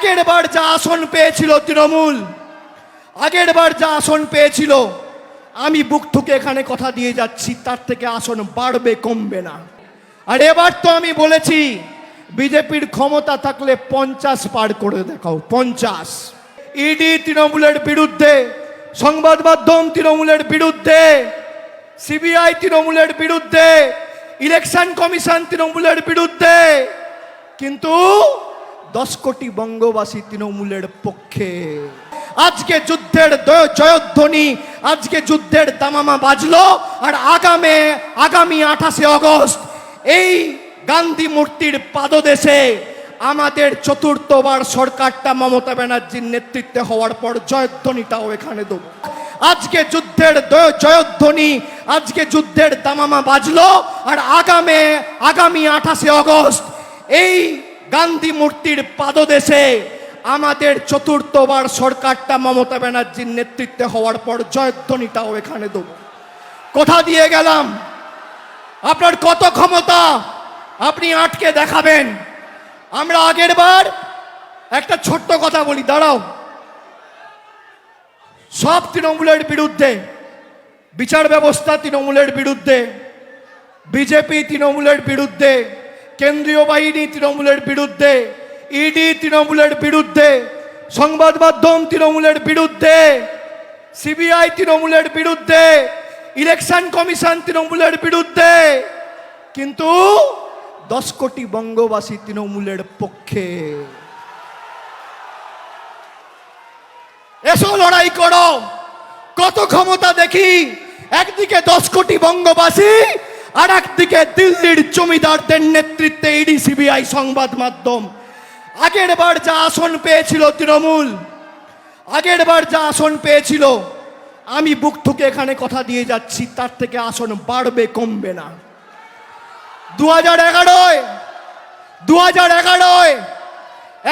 আগের বার যা আসন পেয়েছিল তৃণমূল, আগের বার যা আসন পেয়েছিল, আমি বুক ঠুকে এখানে কথা দিয়ে যাচ্ছি, তার থেকে আসন বাড়বে, কমবে না। আর এবার তো আমি বলেছি, বিজেপির ক্ষমতা থাকলে পঞ্চাশ পার করে দেখাও, পঞ্চাশ। ইডি তৃণমূলের বিরুদ্ধে, সংবাদ মাধ্যম তৃণমূলের বিরুদ্ধে, সিবিআই তৃণমূলের বিরুদ্ধে, ইলেকশন কমিশন তৃণমূলের বিরুদ্ধে, কিন্তু দশ কোটি বঙ্গবাসী তৃণমূলের পক্ষে। আজকে যুদ্ধের জয়ধ্বনি, আজকে যুদ্ধের দামামা বাজলো, আর আগামে, আগামী আঠাশে অগস্ট এই গান্ধী মূর্তির পাদদেশে আমাদের চতুর্থবার সরকারটা মমতা ব্যানার্জির নেতৃত্বে হওয়ার পর জয়ধ্বনিটাও এখানে দেবো। আজকে যুদ্ধের জয়ধ্বনি, আজকে যুদ্ধের দামামা বাজলো, আর আগামে, আগামী আঠাশে অগস্ট এই গান্ধী মূর্তির পাদদেশে আমাদের চতুর্থবার সরকারটা মমতা ব্যানার্জির নেতৃত্বে হওয়ার পর জয়ধ্বনিটাও এখানে দেব। কোথা দিয়ে গেলাম। আপনার কত ক্ষমতা আপনি আটকে দেখাবেন। আমরা আগের বার একটা ছোট্ট কথা বলি, দাঁড়াও। সব তৃণমূলের বিরুদ্ধে, বিচার ব্যবস্থা তৃণমূলের বিরুদ্ধে, বিজেপি তৃণমূলের বিরুদ্ধে কেন্দ্রীয় বাহিনী তৃণমূলের বিরুদ্ধে ইডি তৃণমূলের বিরুদ্ধে, সংবাদ মাধ্যম তৃণমূলের বিরুদ্ধে সিবিআই তৃণমূলের বিরুদ্ধে, ইলেকশন কমিশন তৃণমূলের বিরুদ্ধে। কিন্তু দশ কোটি বঙ্গবাসী তৃণমূলের পক্ষে। এসো লড়াই করো। কত ক্ষমতা দেখি, একদিকে দশ কোটি বঙ্গবাসী আর একদিকে দিল্লির জমিদারদের নেতৃত্বে ইডি, সিবিআই সংবাদ মাধ্যম। আগের বার যা আসন পেয়েছিল তৃণমূল, আগের বার যা আসন পেয়েছিল, আমি বুক ঠুকে এখানে কথা দিয়ে যাচ্ছি, তার থেকে আসন বাড়বে, কমবে না। দু হাজার এগারোয় দু হাজার এগারোয়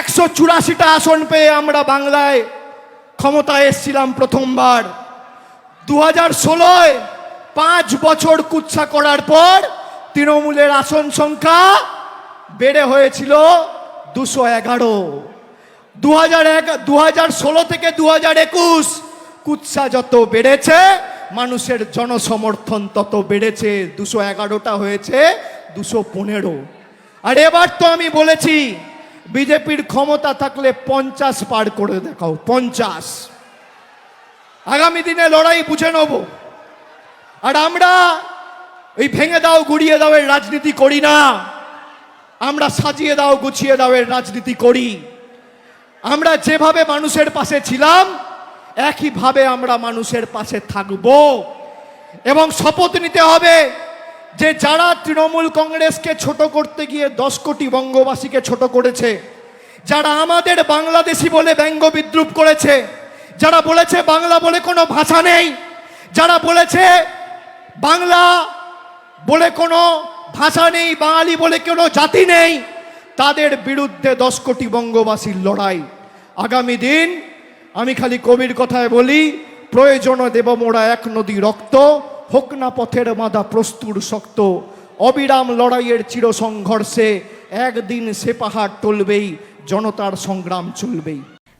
একশো চুরাশিটা আসন পেয়ে আমরা বাংলায় ক্ষমতায় এসছিলাম প্রথমবার। দু হাজার ষোলোয় পাঁচ বছর কুচ্ছা করার পর তৃণমূলের আসন সংখ্যা বেড়ে হয়েছিল দুশো এগারো। দু হাজার এক দু হাজার ষোলো থেকে দু হাজার একুশ কুচ্ছা যত বেড়েছে, মানুষের জনসমর্থন তত বেড়েছে। দুশো এগারোটা হয়েছে, দুশো পনেরো। আর এবার তো আমি বলেছি, বিজেপির ক্ষমতা থাকলে পঞ্চাশ পার করে দেখাও, পঞ্চাশ। আগামী দিনে লড়াই বুঝে নেব। আর আমরা এই ভেঙে দাও, গুড়িয়ে দাও এর রাজনীতি করি না। আমরা সাজিয়ে দাও, গুছিয়ে দাও এর রাজনীতি করি। আমরা যেভাবে মানুষের পাশে ছিলাম, একইভাবে আমরা মানুষের পাশে থাকব। এবং শপথ নিতে হবে যে যারা তৃণমূল কংগ্রেসকে ছোট করতে গিয়ে দশ কোটি বঙ্গবাসীকে ছোট করেছে, যারা আমাদের বাংলাদেশি বলে ব্যঙ্গ বিদ্রুপ করেছে, যারা বলেছে বাংলা বলে কোনো ভাষা নেই, যারা বলেছে বাংলা বলে কোনো ভাষা নেই, বাঙালি বলে কোনো জাতি নেই, তাদের বিরুদ্ধে দশ কোটি বঙ্গবাসীর লড়াই। আগামী দিন আমি খালি কবির কথায় বলি, প্রয়োজনে দেব মোড়া এক নদী রক্ত, হোক না পথের মাদা প্রস্তুর শক্ত। অবিরাম লড়াইয়ের চির সংঘর্ষে একদিন সে পাহাড় টলবেই জনতার সংগ্রাম চলবেই।